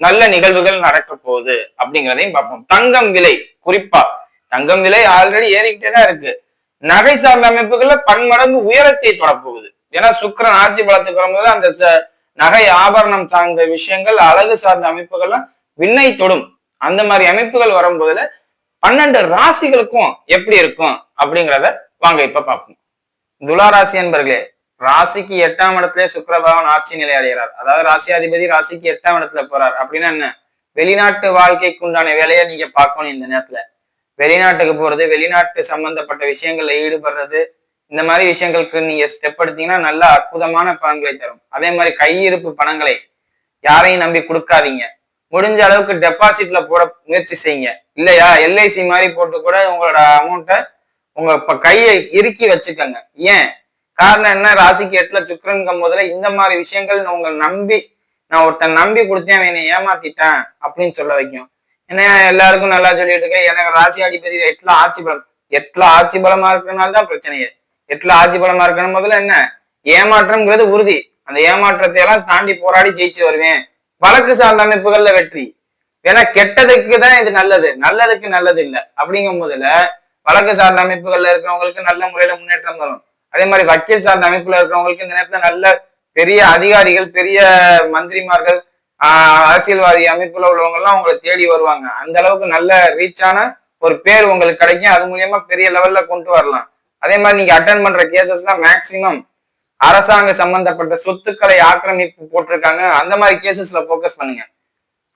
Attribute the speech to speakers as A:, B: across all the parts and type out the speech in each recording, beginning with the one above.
A: நல்ல நிகழ்வுகள் நடக்க போகுது அப்படிங்கிறதையும் பார்ப்போம். தங்கம் விலை குறிப்பா தங்கம் விலை ஆல்ரெடி ஏறிக்கிட்டே தான் இருக்கு. நகை சார்ந்த அமைப்புகள்ல பன்மடங்கு உயரத்தை தொடப்போகுது ஏன்னா சுக்கரன் ஆட்சி பலத்துக்கு வரும்போது அந்த நகை ஆபரணம் சார்ந்த விஷயங்கள் அழகு சார்ந்த அமைப்புகள்லாம் விண்ணை தொடும். அந்த மாதிரி அமைப்புகள் வரும்போதுல பன்னெண்டு ராசிகளுக்கும் எப்படி இருக்கும் அப்படிங்கிறத வாங்க இப்ப பார்ப்போம். துளாராசி என்பர்களே ராசிக்கு எட்டாம் இடத்துல சுக்கிர ஆட்சி நிலை அடைகிறார். அதாவது ராசியாதிபதி ராசிக்கு எட்டாம் இடத்துல போறார். அப்படின்னா என்ன? வெளிநாட்டு வாழ்க்கைக்கு உண்டான வேலையை நீங்க பார்க்கணும் இந்த நேரத்துல. வெளிநாட்டுக்கு போறது வெளிநாட்டு சம்பந்தப்பட்ட விஷயங்கள்ல ஈடுபடுறது இந்த மாதிரி விஷயங்களுக்கு நீங்க ஸ்டெப் எடுத்தீங்கன்னா நல்ல அற்புதமான பலன்களை தரும். அதே மாதிரி கையிருப்பு பணங்களை யாரையும் நம்பி கொடுக்காதீங்க. முடிஞ்ச அளவுக்கு டெபாசிட்ல போட முயற்சி செய்யுங்க. இல்லையா? எல்ஐசி மாதிரி போட்டு கூட உங்களோட அமௌண்ட்டை உங்க இப்ப கையை இறுக்கி வச்சுக்கோங்க. ஏன்? காரணம் என்ன? ராசிக்கு எட்டுல சுக்கிரன்கும் போதுல இந்த மாதிரி விஷயங்கள் உங்களை நம்பி நான் ஒருத்தன் நம்பி கொடுத்தேன் அவன் என்னை ஏமாத்திட்டேன் அப்படின்னு சொல்ல வைக்கும். ஏன்னா எல்லாருக்கும் நல்லா சொல்லிட்டு இருக்கேன். எனக்கு ராசி அதிபதி எட்டுல ஆட்சி பலம் எட்டுல ஆட்சி பலமா இருக்கிறனால தான் பிரச்சனையே. எட்டுல ஆட்சி பலமா இருக்கணும் முதல்ல என்ன? ஏமாற்றம்ங்கிறது உறுதி. அந்த ஏமாற்றத்தை எல்லாம் தாண்டி போராடி ஜெயிச்சு வருவேன். வழக்கு சார்ந்த அமைப்புகள்ல வெற்றி. ஏன்னா கெட்டதுக்கு தான் இது நல்லது. நல்லதுக்கு நல்லது இல்லை. அப்படிங்கும் போதுல வழக்கு சார்ந்த அமைப்புகள்ல இருக்கிறவங்களுக்கு நல்ல முறையில முன்னேற்றம் தரும். அதே மாதிரி வக்கீல் சார்ந்த அமைப்புல இருக்கிறவங்களுக்கு இந்த நேரத்துல நல்ல பெரிய அதிகாரிகள் பெரிய மந்திரிமார்கள் ஆஹ் அரசியல்வாதி அமைப்புல உள்ளவங்க எல்லாம் உங்களை தேடி வருவாங்க. அந்த அளவுக்கு நல்ல ரீச்சான ஒரு பேர் உங்களுக்கு கிடைக்கும். அது மூலியமா பெரிய லெவல்ல கொண்டு வரலாம். அதே மாதிரி நீங்க அட்டன் பண்ற கேசஸ்லாம் மேக்சிமம் அரசாங்க சம்பந்தப்பட்ட சொத்துக்களை ஆக்கிரமிப்பு போட்டிருக்காங்க. அந்த மாதிரி கேசஸ்ல போக்கஸ் பண்ணுங்க.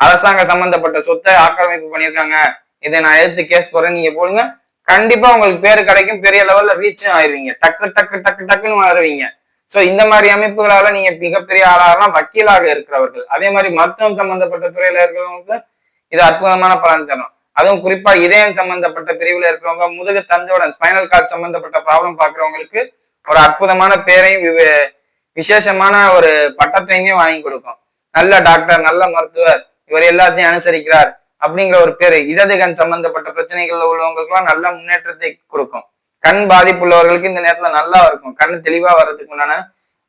A: அரசாங்க சம்பந்தப்பட்ட சொத்தை ஆக்கிரமிப்பு பண்ணியிருக்காங்க. இதை நான் எடுத்து கேஸ் போறேன் நீங்க போடுங்க. கண்டிப்பா உங்களுக்கு பேரு கிடைக்கும் பெரிய லெவல்ல ரீச்சும் ஆயிருவீங்க. டக்கு டக்கு டக்கு டக்குன்னு வருவீங்க சோ இந்த மாதிரி அமைப்புகளால நீங்க மிகப்பெரிய ஆளாகலாம் வக்கீலாக இருக்கிறவர்கள். அதே மாதிரி மருத்துவம் சம்பந்தப்பட்ட துறையில இருக்கிறவங்களுக்கு இது அற்புதமான பலன் தரும் அதுவும் குறிப்பா இதயம் சம்பந்தப்பட்ட பிரிவுல இருக்கிறவங்க முதுகு தந்தோட ஸ்பைனல் கார்டு சம்பந்தப்பட்ட ப்ராப்ளம் பாக்குறவங்களுக்கு ஒரு அற்புதமான பேரையும் விசேஷமான ஒரு பட்டத்தையுமே வாங்கி கொடுக்கும். நல்ல டாக்டர் நல்ல மருத்துவர் இவர் எல்லாத்தையும் அனுசரிக்கிறார். அப்படிங்கிற ஒரு பேரு. இடது கண் சம்பந்தப்பட்ட பிரச்சனைகள்ல உள்ளவங்களுக்குலாம் நல்ல முன்னேற்றத்தை கொடுக்கும். கண் பாதிப்பு உள்ளவர்களுக்கு இந்த நேரத்துல நல்லா இருக்கும். கண் தெளிவா வர்றதுக்கு உண்டான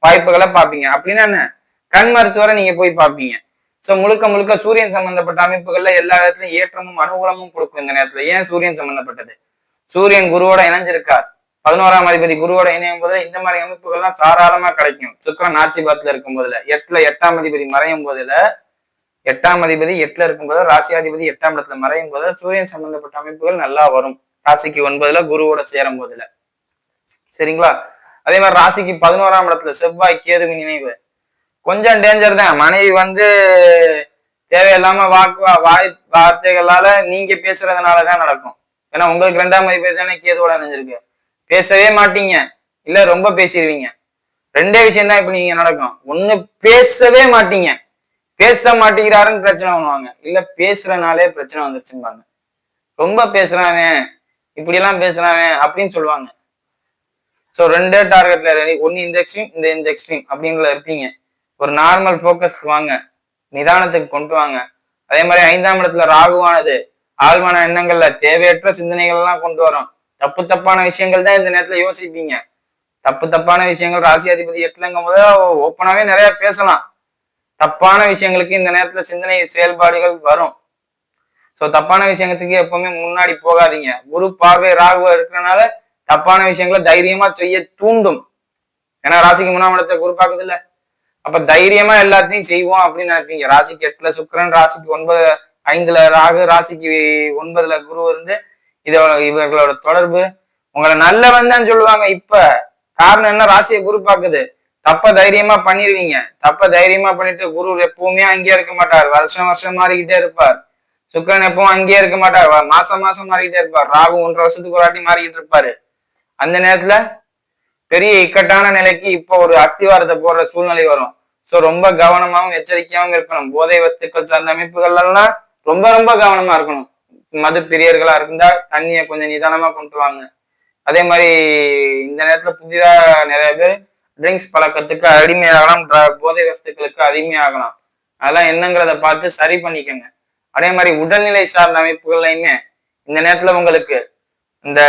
A: வாய்ப்புகளை பார்ப்பீங்க. அப்படின்னா என்ன? கண் மருத்துவரை நீங்க போய் பார்ப்பீங்க. சோ முழுக்க முழுக்க சூரியன் சம்பந்தப்பட்ட அமைப்புகள்ல எல்லா இடத்துலயும் ஏற்றமும் அனுகூலமும் கொடுக்கும் இந்த நேரத்துல. ஏன் சூரியன் சம்பந்தப்பட்டது? சூரியன் குருவோட இணைஞ்சிருக்கார். பதினோராம் அதிபதி குருவோட இணையும் போதுல இந்த மாதிரி அமைப்புகள்லாம் தாராளமா கிடைக்கும். சுக்கரன் ஆட்சி பாத்துல இருக்கும் போதுல எட்டுல எட்டாம் அதிபதி மறையும் போதுல எட்டாம் அதிபதி எட்டுல இருக்கும்போது ராசியாதிபதி எட்டாம் இடத்துல மறையும் போது சூரியன் சம்பந்தப்பட்ட அமைப்புகள் நல்லா வரும். ராசிக்கு ஒன்பதுல குருவோட சேரும் போதுல. சரிங்களா? அதே மாதிரி ராசிக்கு பதினோராம் இடத்துல செவ்வாய் கேதுவின் நினைவு கொஞ்சம் டேஞ்சர் தான். மனைவி வந்து தேவையில்லாம வாக்கு வாய் வார்த்தைகளால நீங்க பேசுறதுனாலதான் நடக்கும். ஏன்னா உங்களுக்கு ரெண்டாம் அதிபதி தானே கேதுவோட அணிஞ்சிருக்கு பேசவே மாட்டீங்க. இல்ல ரொம்ப பேசிடுவீங்க. ரெண்டே விஷயம் தான் இப்ப நீங்க நடக்கும். ஒண்ணு பேசவே மாட்டீங்க. பேச மாட்டேங்கிறாருன்னு பிரச்சனை பண்ணுவாங்க. இல்ல பேசுறனாலே பிரச்சனை வந்துருச்சுன்னு ரொம்ப பேசுறாங்க இப்படி எல்லாம் பேசுறாங்க அப்படின்னு சொல்லுவாங்க. சோ ரெண்டே டார்கெட்ல ஒன்னு இந்த எக்ஸ்ட்ரீம் இந்த இந்த எக்ஸ்ட்ரீம் அப்படிங்கிற இருப்பீங்க. ஒரு நார்மல் ஃபோக்கஸ்க்கு வாங்க. நிதானத்துக்கு கொண்டு வாங்க. அதே மாதிரி ஐந்தாம் இடத்துல ராகுவானது ஆழ்மான எண்ணங்கள்ல தேவையற்ற சிந்தனைகள் எல்லாம் கொண்டு வரும். தப்பு தப்பான விஷயங்கள் தான் இந்த நேரத்துல யோசிப்பீங்க. தப்பு தப்பான விஷயங்கள் ராசி அதிபதி எட்டுலங்கும் போது ஓப்பனாவே நிறைய பேசலாம். தப்பான விஷயங்களுக்கு இந்த நேரத்துல சிந்தனை செயல்பாடுகள் வரும். ஸோ தப்பான விஷயத்துக்கு எப்பவுமே முன்னாடி போகாதீங்க. குரு பார்வை ராகுவா இருக்கிறனால தப்பான விஷயங்களை தைரியமா செய்ய தூண்டும். ஏன்னா ராசிக்கு மூணாம் இடத்த குரு பார்க்குது இல்ல. அப்ப தைரியமா எல்லாத்தையும் செய்வோம் அப்படின்னு நினைப்பீங்க. ராசிக்கு எட்டுல சுக்கரன் ராசிக்கு ஒன்பது ஐந்துல ராகு ராசிக்கு ஒன்பதுல குரு இருந்து இதோட இவர்களோட தொடர்பு. உங்களை நல்லவன் தான் சொல்லுவாங்க. இப்ப காரணம் என்ன? ராசியை குரு பார்க்குது. தப்ப தைரியமா பண்ணிருவீங்க. தப்ப தைரியமா பண்ணிட்டு குரு எப்பவுமே அங்கேயே இருக்க மாட்டார். வருஷம் வருஷம் மாறிக்கிட்டே இருப்பார். சுக்கரன் எப்பவும் அங்கேயே இருக்க மாட்டார். மாசம் மாசம் மாறிக்கிட்டே இருப்பார். ராகு ஒன்றரை வருஷத்துக்கு ஒரு வாட்டி மாறிக்கிட்டு இருப்பாரு. அந்த நேரத்துல பெரிய இக்கட்டான நிலைக்கு இப்போ ஒரு அஸ்திவாரத்தை போடுற சூழ்நிலை வரும். சோ ரொம்ப கவனமாவும் எச்சரிக்கையாகவும் இருக்கணும். போதை வஸ்துக்கள் சார்ந்த அமைப்புகள் எல்லாம் ரொம்ப ரொம்ப கவனமா இருக்கணும். மது பிரியர்களா இருந்தா தண்ணியை கொஞ்சம் நிதானமா கொண்டு வாங்க. அதே மாதிரி இந்த நேரத்துல புதிதா நிறைய பேர் ட்ரிங்க்ஸ் பழக்கத்துக்கு அடிமையாகலாம் போதை வஸ்துக்களுக்கு அடிமையாகலாம். அதெல்லாம் என்னங்கிறத பார்த்து சரி பண்ணிக்கோங்க. அதே மாதிரி உடல்நிலை சார்ந்த அமைப்புகள்லையுமே இந்த நேரத்துல உங்களுக்கு இந்த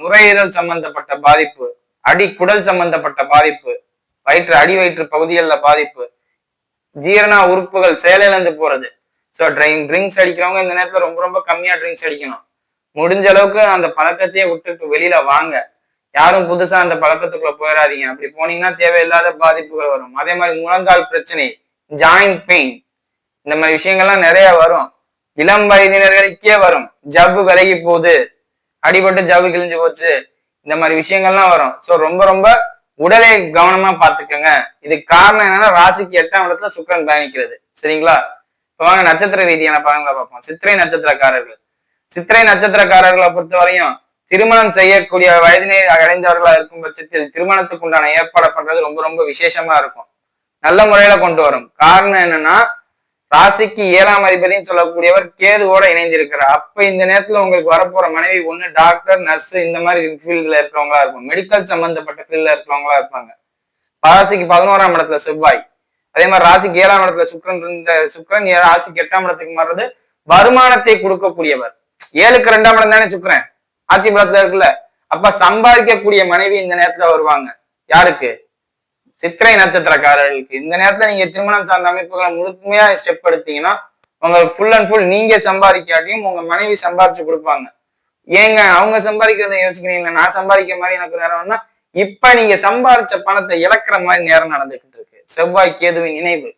A: நுரையீரல் சம்பந்தப்பட்ட பாதிப்பு அடி குடல் சம்பந்தப்பட்ட பாதிப்பு வயிற்று அடி வயிற்று பகுதிகளில் பாதிப்பு ஜீரண உறுப்புகள் செயலிழந்து போறது. ஸோ ட்ரைங் ட்ரிங்க்ஸ் அடிக்கிறவங்க இந்த நேரத்துல ரொம்ப ரொம்ப கம்மியா ட்ரிங்க்ஸ் அடிக்கணும். முடிஞ்ச அளவுக்கு அந்த பழக்கத்தையே விட்டுட்டு வெளியில வாங்க. யாரும் புதுசா அந்த பழக்கத்துக்குள்ள போயிடாதீங்க அப்படி போனீங்கன்னா தேவையில்லாத பாதிப்புகள் வரும். அதே மாதிரி முழங்கால் பிரச்சனை ஜாயிண்ட் பெயின் இந்த மாதிரி விஷயங்கள்லாம் நிறைய வரும். இளம் வயதினர்களுக்கே வரும். ஜவ்வு விலகி போகுது. அடிபட்டு ஜவ்வு கிழிஞ்சு போச்சு. இந்த மாதிரி விஷயங்கள்லாம் வரும். ஸோ ரொம்ப ரொம்ப உடலை கவனமா பார்த்துக்கோங்க. இதுக்கு காரணம் என்னன்னா ராசிக்கு எட்டாம் இடத்துல சுக்கரன் பயணிக்கிறது. சரிங்களா? இப்போ வாங்க நட்சத்திர ரீதியான பலன்களை பார்ப்போம். சித்திரை நட்சத்திரக்காரர்கள். சித்திரை நட்சத்திரக்காரர்களை பொறுத்தவரையும் திருமணம் செய்யக்கூடிய வயதினை அடைந்தவர்களா இருக்கும் பட்சத்தில் திருமணத்துக்கு உண்டான ஏற்பாடு பண்றது ரொம்ப ரொம்ப விசேஷமா இருக்கும். நல்ல முறையில கொண்டு வரும். காரணம் என்னன்னா ராசிக்கு ஏழாம் அதிபதினு சொல்லக்கூடியவர் கேதுவோட இணைந்திருக்கிறார். அப்ப இந்த நேரத்துல உங்களுக்கு வரப்போற மனைவி ஒண்ணு டாக்டர் நர்ஸ் இந்த மாதிரி ஃபீல்ட்ல இருக்கிறவங்களா இருக்கும். மெடிக்கல் சம்பந்தப்பட்ட ஃபீல்ட்ல இருக்கிறவங்களா இருப்பாங்க. ராசிக்கு பதினோராம் இடத்துல செவ்வாய். அதே மாதிரி ராசிக்கு ஏழாம் இடத்துல சுக்கரன் இருந்த சுக்கரன் ராசிக்கு எட்டாம் இடத்துக்கு மாறுறது வருமானத்தை கொடுக்கக்கூடியவர். ஏழுக்கு ரெண்டாம் இடம் தானே சுக்கரன்? ஆட்சி பலத்துல இருக்குல்ல? அப்ப சம்பாதிக்கக்கூடிய மனைவி இந்த நேரத்துல வருவாங்க. யாருக்கு? சித்திரை நட்சத்திரக்காரர்களுக்கு. இந்த நேரத்துல நீங்க திருமணம் சார்ந்த அமைப்புகளை முழுமையா ஸ்டெப் எடுத்தீங்கன்னா உங்களுக்கு ஃபுல் அண்ட் ஃபுல் நீங்க சம்பாதிக்காட்டியும் உங்க மனைவி சம்பாதிச்சு கொடுப்பாங்க. ஏங்க அவங்க சம்பாதிக்கிறத யோசிக்கிறீங்களா? நான் சம்பாதிக்கிற மாதிரி எனக்கு நேரம்னா இப்ப நீங்க சம்பாதிச்ச பணத்தை இழக்கிற மாதிரி நேரம் நடந்துகிட்டு இருக்கு. செவ்வாய் கேதுவின் நினைவு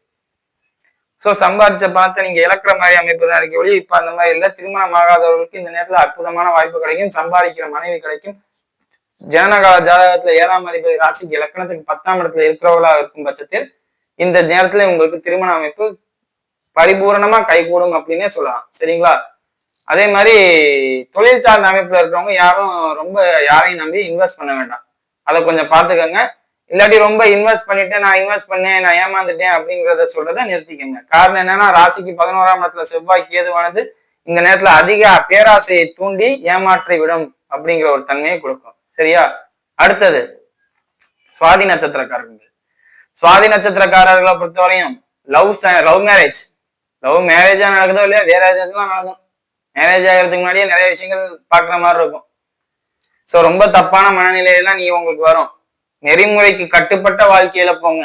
A: சோ சம்பாதிச்ச பணத்தை நீங்க இழக்கிற மாதிரி அமைப்பு தான் இருக்க ஒளி இப்ப அந்த மாதிரி இல்ல. திருமணம் ஆகாதவர்களுக்கு இந்த நேரத்துல அற்புதமான வாய்ப்பு கிடைக்கும். சம்பாதிக்கிற மனைவி கிடைக்கும். ஜனனகால ஜாதகத்துல ஏழாம் அதிபதி ராசிக்கு இலக்கணத்துக்கு பத்தாம் இடத்துல இருக்கிறவர்களா இருக்கும் பட்சத்தில் இந்த நேரத்துல உங்களுக்கு திருமண அமைப்பு பரிபூரணமா கைகூடும் அப்படின்னே சொல்லலாம். சரிங்களா? அதே மாதிரி தொழில் சார்ந்த அமைப்புல இருக்கிறவங்க யாரும் ரொம்ப யாரையும் நம்பி இன்வெஸ்ட் பண்ண வேண்டாம். அதை கொஞ்சம் பார்த்துக்கோங்க. இல்லாட்டி ரொம்ப இன்வெஸ்ட் பண்ணிட்டு நான் இன்வெஸ்ட் பண்ணேன் நான் ஏமாந்துட்டேன் அப்படிங்கிறத சொல்றத நிறுத்திக்கங்க. காரணம் என்னன்னா ராசிக்கு பதினோராம் இடத்துல செவ்வாய் கேதுவானது இந்த நேரத்துல அதிக பேராசையை தூண்டி ஏமாற்றி விடும் அப்படிங்கிற ஒரு தன்மையை கொடுக்கும். சரியா? அடுத்தது சுவாதி நட்சத்திரக்காரர்கள். சுவாதி நட்சத்திரக்காரர்களை பொறுத்தவரையும் லவ் லவ் மேரேஜ். லவ் மேரேஜா நடக்குதோ இல்லையா வேற ஏதாச்சும் நடக்கும். மேரேஜ் ஆகிறதுக்கு முன்னாடியே நிறைய விஷயங்கள் பார்க்குற மாதிரி இருக்கும். ஸோ ரொம்ப தப்பான மனநிலையெல்லாம் நீ உங்களுக்கு வரும். நெறிமுறைக்கு கட்டுப்பட்ட வாழ்க்கையில போங்க.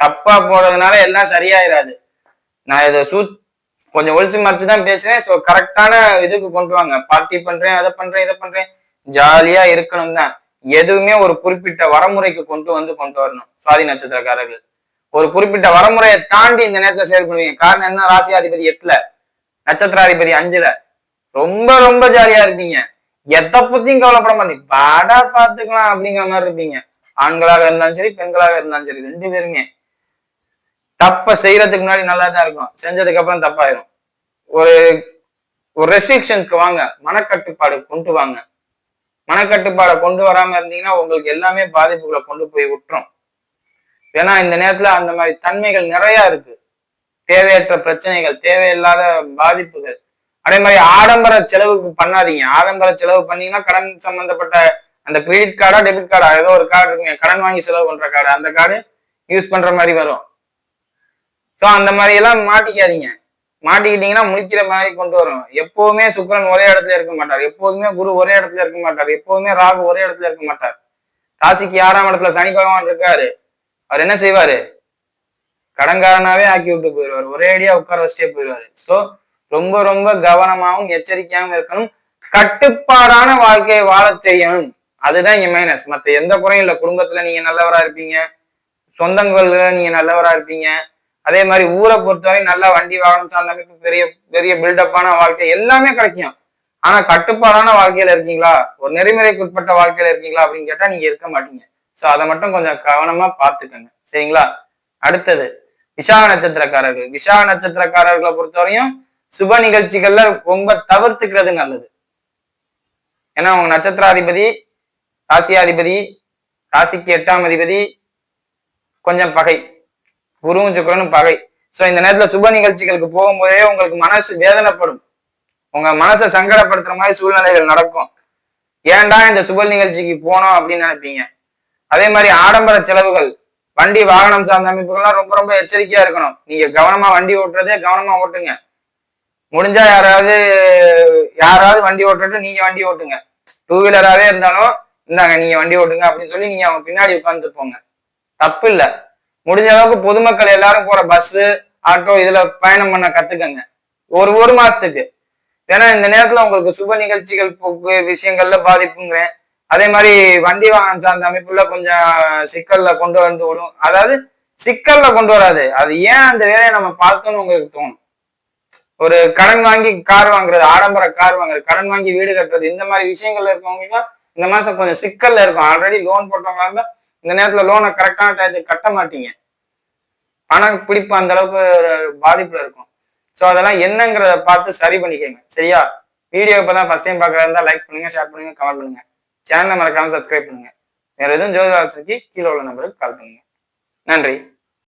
A: தப்பா போறதுனால எல்லாம் சரியாயிராது. நான் இதை சூ கொஞ்சம் ஒழிச்சு மறைச்சு தான் பேசுறேன். ஸோ கரெக்டான இதுக்கு கொண்டு வாங்க. பார்ட்டி பண்றேன் அதை பண்றேன் இதை பண்றேன். ஜாலியா இருக்கணும் தான். எதுவுமே ஒரு குறிப்பிட்ட வரமுறைக்கு கொண்டு வந்து கொண்டு வரணும். சுவாதி நட்சத்திரக்காரர்கள். ஒரு குறிப்பிட்ட வரமுறையை தாண்டி இந்த நேரத்துல செயல்படுவீங்க காரணம் என்ன? ராசியாதிபதி எட்டுல. நட்சத்திராதிபதி அஞ்சுல. ரொம்ப ரொம்ப ஜாலியா இருப்பீங்க. எதை பத்தியும் கவலைப்பட மாட்டீங்க. பாடா பாத்துக்கலாம் அப்படிங்கிற மாதிரி இருப்பீங்க. ஆண்களாக இருந்தாலும் சரி பெண்களாக இருந்தாலும் சரி ரெண்டு பேருமே. தப்ப செய்யறதுக்கு முன்னாடி நல்லா தான் இருக்கும். செஞ்சதுக்கு அப்புறம் தப்பாயிரும். ஒரு ஒரு ரெஸ்ட்ரிக்ஷன்ஸ்க்கு வாங்க. மனக்கட்டுப்பாடு கொண்டு வாங்க. மனக்கட்டுப்பாடை கொண்டு வராம இருந்தீங்கன்னா உங்களுக்கு எல்லாமே பாதிப்புகளை கொண்டு போய் விட்டுரும். ஏன்னா இந்த நேரத்துல அந்த மாதிரி தன்மைகள் நிறைய இருக்கு. தேவையற்ற பிரச்சனைகள் தேவையில்லாத பாதிப்புகள். அதே மாதிரி ஆடம்பர செலவுக்கு பண்ணாதீங்க. ஆடம்பர செலவு பண்ணீங்கன்னா கடன் சம்பந்தப்பட்ட அந்த கிரெடிட் கார்டா டெபிட் கார்டா ஏதோ ஒரு கார்டு இருக்குங்க. கடன் வாங்கி செலவு பண்ற கார்டு அந்த கார்டு யூஸ் பண்ற மாதிரி வரும். ஸோ அந்த மாதிரி எல்லாம் மாட்டிக்காதீங்க. மாட்டிக்கிட்டீங்கன்னா முழிக்கிற மாதிரி கொண்டு வரும். எப்பவுமே சுக்கரன் ஒரே இடத்துல இருக்க மாட்டார். எப்போதுமே குரு ஒரே இடத்துல இருக்க மாட்டார். எப்போதுமே ராகு ஒரே இடத்துல இருக்க மாட்டார். ராசிக்கு ஆறாம் இடத்துல சனி பகவான் இருக்காரு. அவர் என்ன செய்வாரு? கடங்காரனாவே ஆக்கி விட்டு போயிடுவார். ஒரே அடியா உட்கார வச்சுட்டே போயிடுவாரு. ஸோ ரொம்ப ரொம்ப கவனமாகவும் எச்சரிக்கையாகவும் இருக்கணும். கட்டுப்பாடான வாழ்க்கையை வாழ தெரியணும் அதுதான் இங்க மைனஸ் மத்த எந்த குறையும் இல்ல. குடும்பத்துல நீங்க நல்லவரா இருப்பீங்க. சொந்தங்கள்ல நீங்க நல்லவரா இருப்பீங்க. அதே மாதிரி ஊரை பொறுத்தவரை நல்லா வண்டி வாகனம் சார்ந்த அமைப்பு பெரிய பெரிய பில்டப்பான வாழ்க்கை எல்லாமே கிடைக்கும். ஆனா கட்டுப்பாடான வாழ்க்கையில இருக்கீங்களா? ஒரு நெறிமுறைக்குட்பட்ட வாழ்க்கையில இருக்கீங்களா அப்படின்னு கேட்டா நீங்க இருக்க மாட்டீங்க. சோ அதை மட்டும் கொஞ்சம் கவனமா பாத்துக்கங்க சரிங்களா? அடுத்தது விஷாக நட்சத்திரக்காரர்கள். விஷாக நட்சத்திரக்காரர்களை பொறுத்தவரையும் சுப நிகழ்ச்சிகள்ல ரொம்ப தவிர்த்துக்கிறது நல்லது. ஏன்னா உங்க நட்சத்திராதிபதி ராசியாதிபதி ராசிக்கு எட்டாம் அதிபதி கொஞ்சம் பகை. குருவும் சுக்கரனும் பகை. ஸோ இந்த நேரத்தில் சுப நிகழ்ச்சிகளுக்கு போகும்போதே உங்களுக்கு மனசு வேதனைப்படும். உங்க மனசை சங்கடப்படுத்துற மாதிரி சூழ்நிலைகள் நடக்கும். ஏன்டா இந்த சுப நிகழ்ச்சிக்கு போனோம் அப்படின்னு நினைப்பீங்க. அதே மாதிரி ஆடம்பர செலவுகள் வண்டி வாகனம் சார்ந்த அமைப்புகள்லாம் ரொம்ப ரொம்ப எச்சரிக்கையா இருக்கணும். நீங்க கவனமா வண்டி ஓட்டுறதே கவனமா ஓட்டுங்க. முடிஞ்சா யாராவது யாராவது வண்டி ஓட்டுறது நீங்க வண்டி ஓட்டுங்க. டூ வீலராகவே இருந்தாலும் இந்தாங்க நீங்க வண்டி ஓட்டுங்க அப்படின்னு சொல்லி நீங்க அவங்க பின்னாடி உட்காந்து போங்க தப்பு இல்ல முடிஞ்ச அளவுக்கு பொதுமக்கள் எல்லாரும் போற பஸ் ஆட்டோ இதுல பயணம் பண்ண கத்துக்கங்க. ஒரு ஒரு மாசத்துக்கு. ஏன்னா இந்த நேரத்துல உங்களுக்கு சுப நிகழ்ச்சிகள் போக்கு விஷயங்கள்ல பாதிப்புங்கிறேன். அதே மாதிரி வண்டி வாகனம் சார்ந்த அமைப்புல கொஞ்சம் சிக்கல்ல கொண்டு வந்து விடும். அதாவது சிக்கல்ல கொண்டு வராது. அது ஏன் அந்த வேலையை நம்ம பார்த்தோம்னு உங்களுக்கு தோணும்? ஒரு கடன் வாங்கி கார் வாங்குறது ஆடம்பர கார் வாங்குறது கடன் வாங்கி வீடு கட்டுறது இந்த மாதிரி விஷயங்கள்ல இருக்கவங்களுக்கு இந்த மாதம் கொஞ்சம் சிக்கல்ல இருக்கும். ஆல்ரெடி லோன் போட்டவங்க இருந்தா இந்த நேரத்துல லோனை கரெக்டான டயத்துக்கு கட்ட மாட்டீங்க. பணம் பிடிப்பு அந்த அளவுக்கு ஒரு பாதிப்புல இருக்கும். ஸோ அதெல்லாம் என்னங்கிறத பார்த்து சரி பண்ணிக்கோங்க. சரியா? வீடியோ இப்போ தான் ஃபர்ஸ்ட் டைம் பார்க்குறதா இருந்தால் லைக் பண்ணுங்க ஷேர் பண்ணுங்க கமெண்ட் பண்ணுங்க. சேனலை மறக்காம சப்ஸ்கிரைப் பண்ணுங்க. வேறு எதுவும் ஜோதிட கீழே உள்ள நம்பருக்கு கால் பண்ணுங்க. நன்றி.